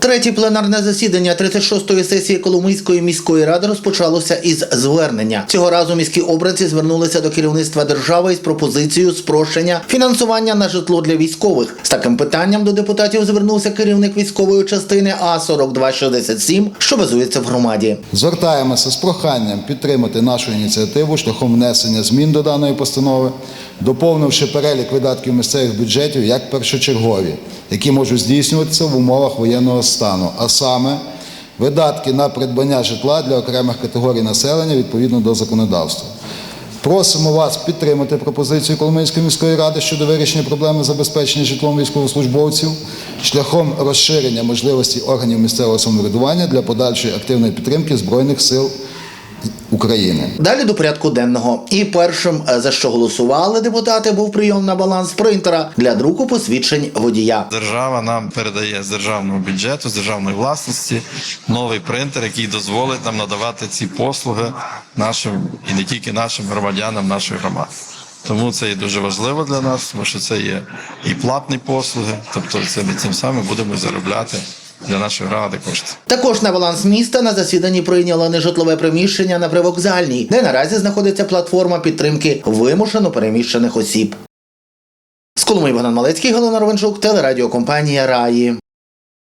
Третє пленарне засідання 36-ї сесії Коломийської міської ради розпочалося із звернення. Цього разу міські обранці звернулися до керівництва держави із пропозицією спрощення фінансування на житло для військових. З таким питанням до депутатів звернувся керівник військової частини А 4267 що базується в громаді. Звертаємося з проханням підтримати нашу ініціативу шляхом внесення змін до даної постанови, доповнивши перелік видатків місцевих бюджетів як першочергові, які можуть здійснюватися в умовах воєнного стану, а саме видатки на придбання житла для окремих категорій населення відповідно до законодавства. Просимо вас підтримати пропозицію Коломийської міської ради щодо вирішення проблеми забезпечення житлом військовослужбовців шляхом розширення можливості органів місцевого самоврядування для подальшої активної підтримки Збройних сил України. Далі до порядку денного. І першим, е, за що голосували депутати, був прийом на баланс принтера для друку посвідчень водія. Держава нам передає з державного бюджету, з державної власності новий принтер, який дозволить нам надавати ці послуги нашим і не тільки нашим громадянам нашої громади. Тому це є дуже важливо для нас, тому що це є і платні послуги, тобто це ми цим самим будемо заробляти для нашої громади кошти. Також на баланс міста на засіданні прийняли нежитлове приміщення на привокзальній, де наразі знаходиться платформа підтримки вимушено переміщених осіб. З Коломиї Богдан Малецький, Галина Ровенчук, телерадіокомпанія Раї.